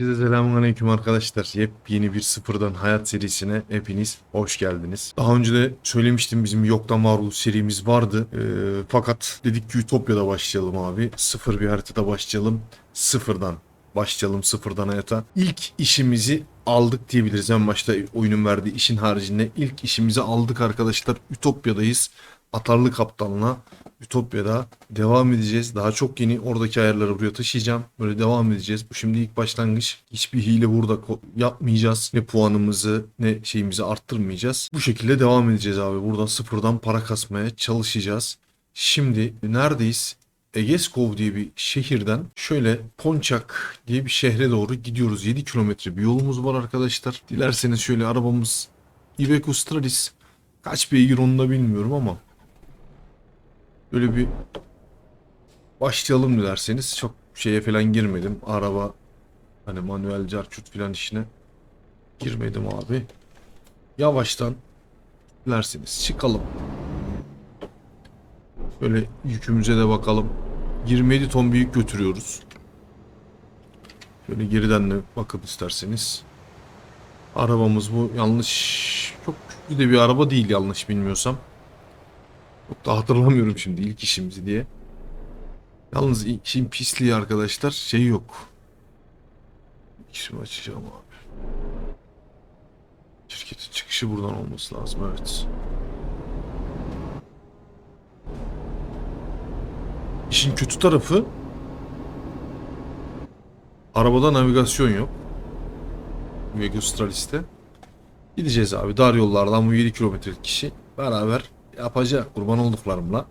Size selamünaleyküm arkadaşlar. Yepyeni bir sıfırdan hayat serisine hepiniz hoş geldiniz. Daha önce de söylemiştim bizim Yoktan Varoluş serimiz vardı. Ee, fakat dedik ki Ütopya'da başlayalım abi. Sıfır bir haritada başlayalım. Sıfırdan başlayalım sıfırdan hayata. İlk işimizi aldık diyebiliriz. En başta oyunun verdiği işin haricinde ilk işimizi aldık arkadaşlar. Ütopya'dayız. Atarlı kaptanla Ütopya'da devam edeceğiz. Daha çok yeni oradaki ayarları buraya taşıyacağım. Böyle devam edeceğiz. Bu şimdi ilk başlangıç. Hiçbir hile burada yapmayacağız. Ne puanımızı ne şeyimizi arttırmayacağız. Bu şekilde devam edeceğiz abi. Buradan sıfırdan para kasmaya çalışacağız. Şimdi neredeyiz? Egeskov diye bir şehirden şöyle Ponçak diye bir şehre doğru gidiyoruz. 7 kilometre bir yolumuz var arkadaşlar. Dilerseniz şöyle arabamız Iveco Stralis kaç beygir onu da bilmiyorum ama böyle bir başlayalım dilerseniz. Çok şeye falan girmedim. Araba hani manuel carçut falan işine girmedim abi. Yavaştan dilerseniz çıkalım. Böyle yükümüze de bakalım. 27 ton bir yük götürüyoruz. Şöyle geriden de bakın isterseniz. Arabamız bu. Yanlış çok güçlü de bir araba değil yanlış bilmiyorsam. Çok da hatırlamıyorum şimdi ilk işimizi diye. Yalnız işin pisliği arkadaşlar şey yok. İşimi açacağım abi. Şirketin çıkışı buradan olması lazım evet. İşin kötü tarafı arabada navigasyon yok. Vegostralis'te. Gideceğiz abi dar yollardan bu 7 kilometrelik kişi beraber yapacak kurban olduklarımla.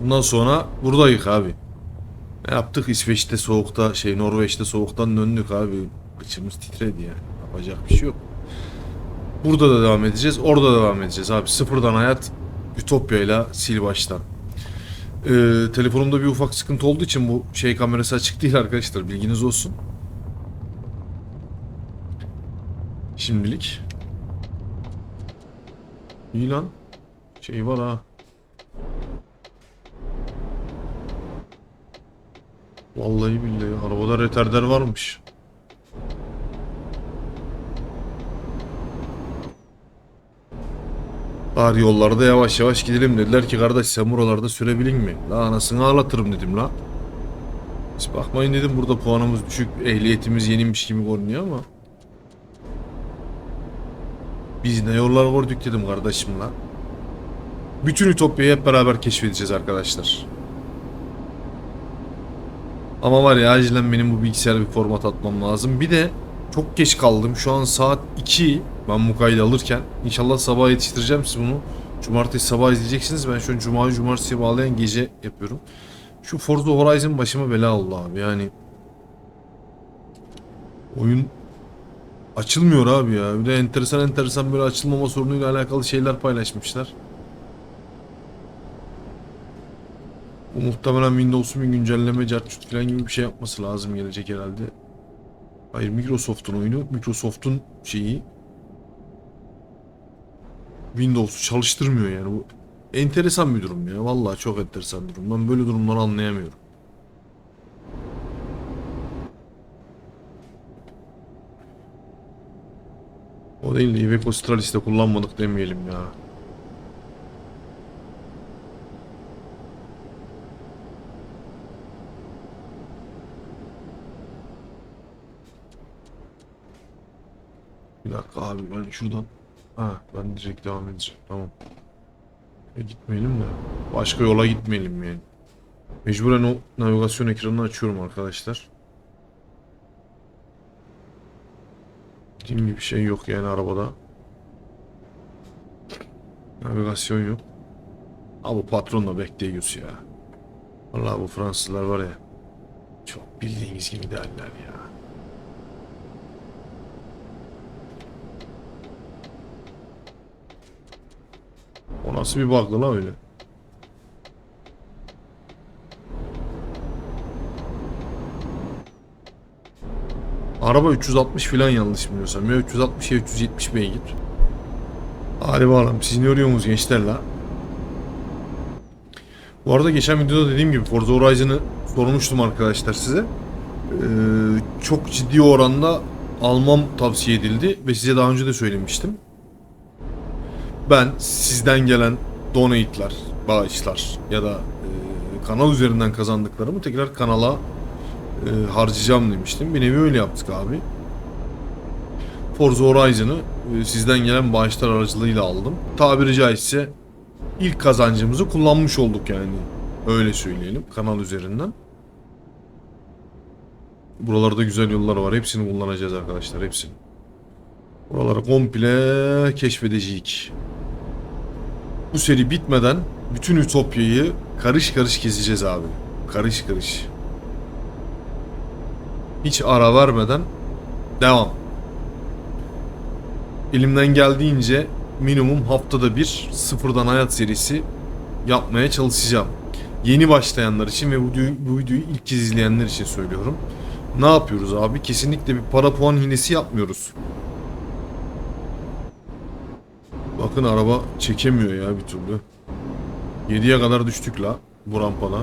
Bundan sonra buradayız abi. Ne yaptık İsveç'te soğukta şey Norveç'te soğuktan döndük abi. Kıçımız titredi ya. Yapacak bir şey yok. Burada da devam edeceğiz. Orada da devam edeceğiz abi. Sıfırdan hayat Ütopya ile sil baştan. Ee, telefonumda bir ufak sıkıntı olduğu için bu şey kamerası açık değil arkadaşlar. Bilginiz olsun. Şimdilik. İyi lan. Şey var ha. Vallahi billahi arabada retarder varmış. Bari yollarda yavaş yavaş gidelim dediler ki kardeş sen buralarda sürebilin mi? La anasını ağlatırım dedim la. Hiç bakmayın dedim burada puanımız düşük ehliyetimiz yeniymiş gibi görünüyor ama. Biz ne yollar gördük dedim kardeşim la. Bütün Ütopya'yı hep beraber keşfedeceğiz arkadaşlar. Ama var ya acilen benim bu bilgisayara bir format atmam lazım. Bir de çok geç kaldım. Şu an saat 2 ben bu kaydı alırken. İnşallah sabah yetiştireceğim siz bunu. Cumartesi sabah izleyeceksiniz. Ben şu an Cuma'yı Cumartesi'ye bağlayan gece yapıyorum. Şu Forza Horizon başıma bela oldu abi yani. Oyun açılmıyor abi ya. Bir de enteresan enteresan böyle açılmama sorunuyla alakalı şeyler paylaşmışlar. Bu muhtemelen Windows'un bir güncelleme, cartçut falan gibi bir şey yapması lazım gelecek herhalde. Hayır Microsoft'un oyunu. Microsoft'un şeyi Windows'u çalıştırmıyor yani. Bu enteresan bir durum ya. Vallahi çok enteresan bir durum. Ben böyle durumları anlayamıyorum. O değil de Iveco Stralis'te kullanmadık demeyelim ya. Bir dakika abi ben şuradan Ha ben direkt devam edeceğim tamam. E, gitmeyelim de başka yola gitmeyelim yani. Mecburen o navigasyon ekranını açıyorum arkadaşlar. Dediğim gibi şey yok yani arabada. Navigasyon yok. Abi patronla bekliyoruz ya. Vallahi bu Fransızlar var ya. Çok bildiğiniz gibi derler ya. O nasıl bir bug'lı lan öyle? Araba 360 falan yanlış bilmiyorsam. Ya 360 ya 370 beygir. Hadi bakalım siz ne arıyorsunuz gençler la? Bu arada geçen videoda dediğim gibi Forza Horizon'ı sormuştum arkadaşlar size. Ee, çok ciddi oranda almam tavsiye edildi ve size daha önce de söylemiştim. Ben sizden gelen donate'lar, bağışlar ya da e, kanal üzerinden kazandıklarımı tekrar kanala e, harcayacağım demiştim. Bir nevi öyle yaptık abi. Forza Horizon'ı e, sizden gelen bağışlar aracılığıyla aldım. Tabiri caizse ilk kazancımızı kullanmış olduk yani. Öyle söyleyelim kanal üzerinden. Buralarda güzel yollar var. Hepsini kullanacağız arkadaşlar. Hepsini. Buraları komple keşfedeceğiz. Bu seri bitmeden bütün Ütopya'yı karış karış gezeceğiz abi. Karış karış. Hiç ara vermeden devam. Elimden geldiğince minimum haftada bir sıfırdan hayat serisi yapmaya çalışacağım. Yeni başlayanlar için ve bu videoyu, bu videoyu ilk kez izleyenler için söylüyorum. Ne yapıyoruz abi? Kesinlikle bir para puan hilesi yapmıyoruz. Bakın araba çekemiyor ya bir türlü. 7'ye kadar düştük la bu rampada.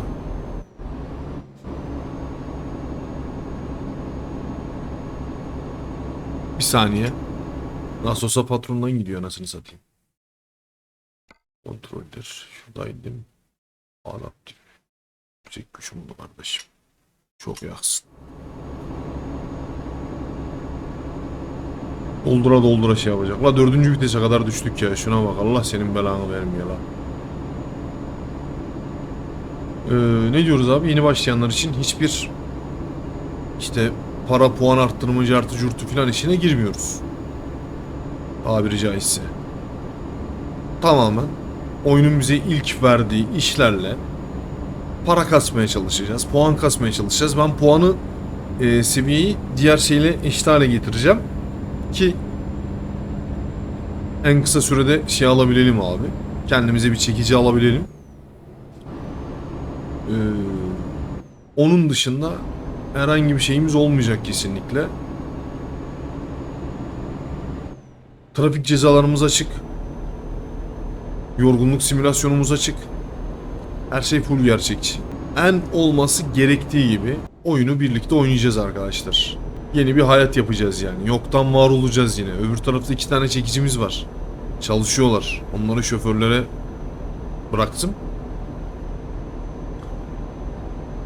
Saniye. Nasıl olsa patrondan gidiyor anasını satayım. Kontroldir. Şuradaydım. Adaptif. Yüksek güç buldu kardeşim. Çok yaksın. Doldura doldura şey yapacak. La dördüncü vitese kadar düştük ya. Şuna bak Allah senin belanı vermiyor la. Ee, ne diyoruz abi? Yeni başlayanlar için hiçbir işte para puan arttırmacı artı curtu falan işine girmiyoruz. Tabiri caizse. Tamamen oyunun bize ilk verdiği işlerle para kasmaya çalışacağız. Puan kasmaya çalışacağız. Ben puanı e, seviyeyi diğer şeyle eşit hale getireceğim. Ki en kısa sürede şey alabilelim abi. Kendimize bir çekici alabilelim. Ee, onun dışında herhangi bir şeyimiz olmayacak kesinlikle. Trafik cezalarımız açık. Yorgunluk simülasyonumuz açık. Her şey full gerçekçi. En olması gerektiği gibi oyunu birlikte oynayacağız arkadaşlar. Yeni bir hayat yapacağız yani. Yoktan var olacağız yine. Öbür tarafta iki tane çekicimiz var. Çalışıyorlar. Onları şoförlere bıraktım.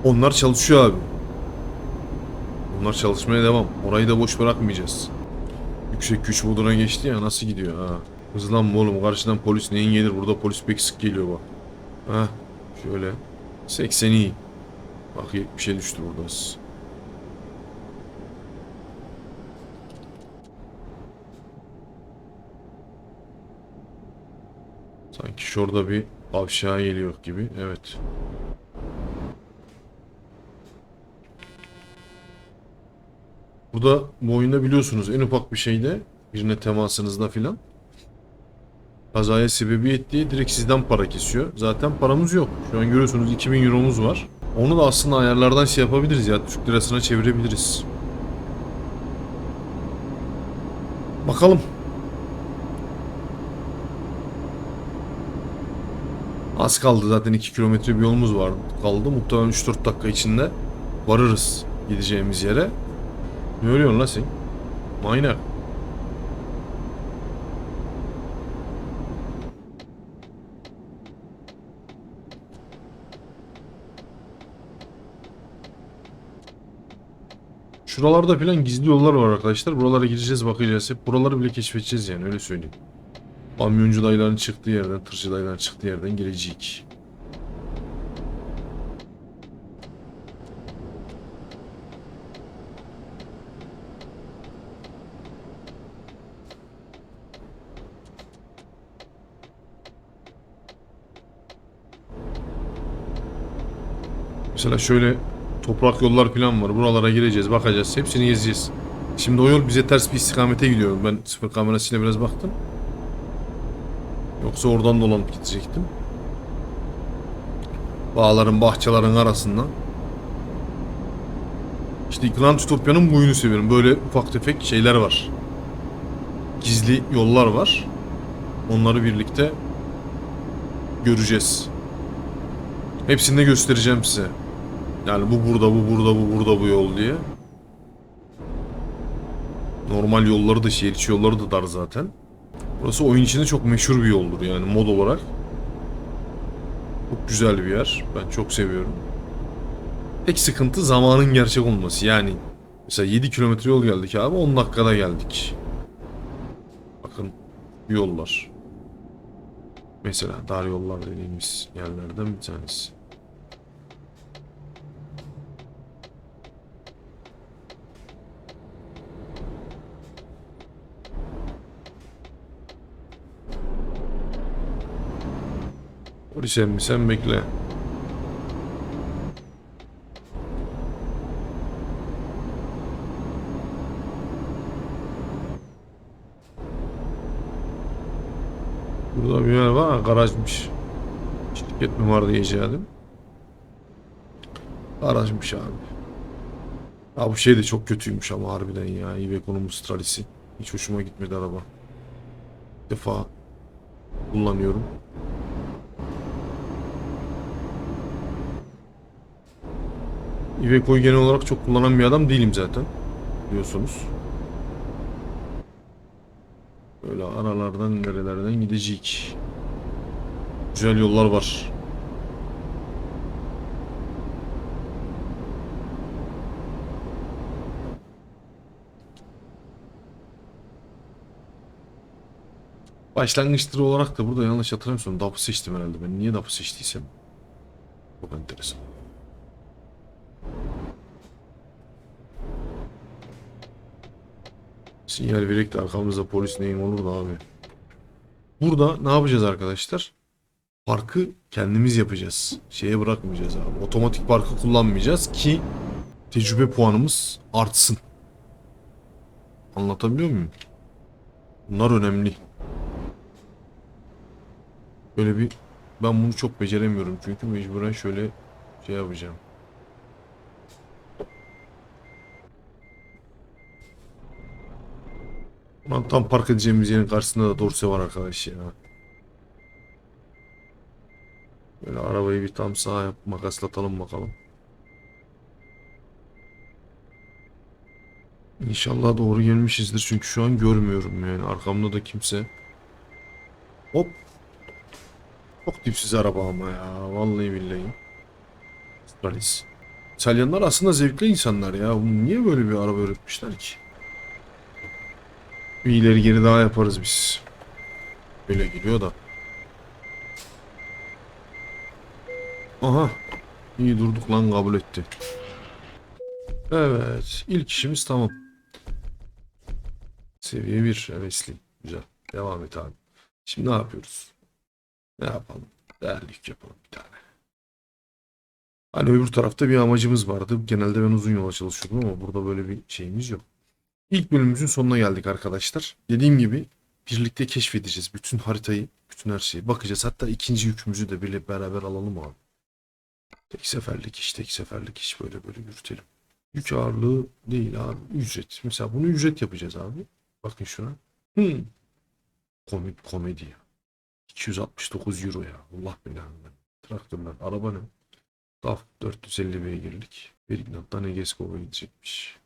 Onlar çalışıyor abi. Onlar çalışmaya devam. Orayı da boş bırakmayacağız. Yüksek güç moduna geçti ya nasıl gidiyor ha. Hızlanma oğlum karşıdan polis neyin gelir burada polis pek sık geliyor bak. Ha şöyle. 80 iyi. Bak 70'e düştü burada. Sanki şurada bir aşağı geliyor gibi. Evet. Burada bu oyunda biliyorsunuz en ufak bir şeyde birine temasınızda filan kazaya sebebiyet diye direkt sizden para kesiyor. Zaten paramız yok. Şu an görüyorsunuz 2000 euromuz var. Onu da aslında ayarlardan şey yapabiliriz ya. Türk lirasına çevirebiliriz. Bakalım. Az kaldı zaten 2 kilometre bir yolumuz var kaldı. Muhtemelen 3-4 dakika içinde varırız gideceğimiz yere. Ne ölüyorsun lan sen? Manyak. Şuralarda falan gizli yollar var arkadaşlar. Buralara gireceğiz bakacağız. Hep buraları bile keşfedeceğiz yani öyle söyleyeyim. Kamyoncu dayıların çıktığı yerden, tırcı dayıların çıktığı yerden girecek. Mesela şöyle toprak yollar falan var. Buralara gireceğiz, bakacağız. Hepsini gezeceğiz. Şimdi o yol bize ters bir istikamete gidiyor. Ben sıfır kamerasıyla biraz baktım. Yoksa oradan dolanıp gidecektim. Bağların, bahçelerin arasından. İşte Grand Utopia'nın buyunu seviyorum. Böyle ufak tefek şeyler var. Gizli yollar var. Onları birlikte göreceğiz. Hepsini de göstereceğim size. Yani bu burada, bu burada, bu burada bu yol diye. Normal yolları da şehir içi yolları da dar zaten. Burası oyun içinde çok meşhur bir yoldur yani mod olarak. Çok güzel bir yer. Ben çok seviyorum. Tek sıkıntı zamanın gerçek olması. Yani mesela 7 kilometre yol geldik abi 10 dakikada geldik. Bakın yollar. Mesela dar yollar dediğimiz yerlerden bir tanesi. Polis emmi sen bekle. Burada bir yer var garajmış. Şirket mi var diyeceğim. Garajmış abi. Ya bu şey de çok kötüymüş ama harbiden ya. Iveco'nun Stralis'i. Hiç hoşuma gitmedi araba. Bir defa kullanıyorum. Iveco'yu genel olarak çok kullanan bir adam değilim zaten. Biliyorsunuz. Böyle aralardan nerelerden gidecek. Güzel yollar var. Başlangıçları olarak da burada yanlış hatırlamıyorsam DAP'ı seçtim herhalde ben. Niye DAP'ı seçtiysem. Çok enteresan. Sinyal vererek de arkamızda polis neyim olur da abi. Burada ne yapacağız arkadaşlar? Parkı kendimiz yapacağız. Şeye bırakmayacağız abi. Otomatik parkı kullanmayacağız ki tecrübe puanımız artsın. Anlatabiliyor muyum? Bunlar önemli. Böyle bir ben bunu çok beceremiyorum çünkü mecburen şöyle şey yapacağım. Ulan tam park edeceğimiz yerin karşısında da dorse var arkadaş ya. Böyle arabayı bir tam sağa yap, makaslatalım bakalım. İnşallah doğru gelmişizdir çünkü şu an görmüyorum yani arkamda da kimse. Hop. Çok dipsiz araba ama ya vallahi billahi. Stralis. İtalyanlar aslında zevkli insanlar ya. Niye böyle bir araba üretmişler ki? Bir ileri geri daha yaparız biz. Böyle geliyor da. Aha. İyi durduk lan kabul etti. Evet. ilk işimiz tamam. Seviye 1 hevesli. Güzel. Devam et abi. Şimdi ne yapıyoruz? Ne yapalım? Değerlik yapalım bir tane. Hani öbür tarafta bir amacımız vardı. Genelde ben uzun yola çalışıyordum ama burada böyle bir şeyimiz yok. İlk bölümümüzün sonuna geldik arkadaşlar. Dediğim gibi birlikte keşfedeceğiz bütün haritayı, bütün her şeyi. Bakacağız. Hatta ikinci yükümüzü de birlikte beraber alalım abi. Tek seferlik iş, tek seferlik iş böyle böyle yürütelim. Yük ağırlığı değil abi. Ücret. Mesela bunu ücret yapacağız abi. Bakın şuna. Hmm. Komedi, komedi ya. 269 euro ya. Allah belanı. Traktörler. Araba ne? DAF 450 beygirlik. Berignat'tan Egeskov'a gidecekmiş.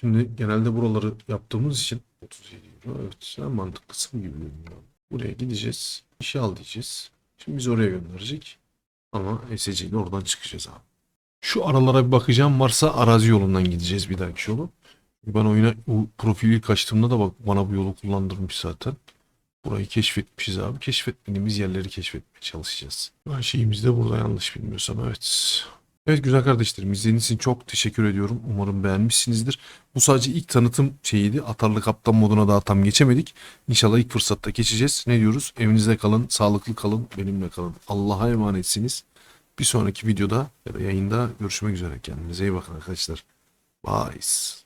Şimdi genelde buraları yaptığımız için 37 euro. Evet en mantıklı kısım gibi görünüyor. Buraya gideceğiz. İşe al diyeceğiz. Şimdi biz oraya gönderecek. Ama SC oradan çıkacağız abi. Şu aralara bir bakacağım. Varsa arazi yolundan gideceğiz bir dahaki yolu. Ben oyuna bu profili ilk açtığımda da bak bana bu yolu kullandırmış zaten. Burayı keşfetmişiz abi. Keşfetmediğimiz yerleri keşfetmeye çalışacağız. Her şeyimiz de burada yanlış bilmiyorsam evet. Evet güzel kardeşlerim izlediğiniz için çok teşekkür ediyorum. Umarım beğenmişsinizdir. Bu sadece ilk tanıtım şeyiydi. Atarlı kaptan moduna daha tam geçemedik. İnşallah ilk fırsatta geçeceğiz. Ne diyoruz? Evinizde kalın, sağlıklı kalın, benimle kalın. Allah'a emanetsiniz. Bir sonraki videoda ya da yayında görüşmek üzere. Kendinize iyi bakın arkadaşlar. Bye.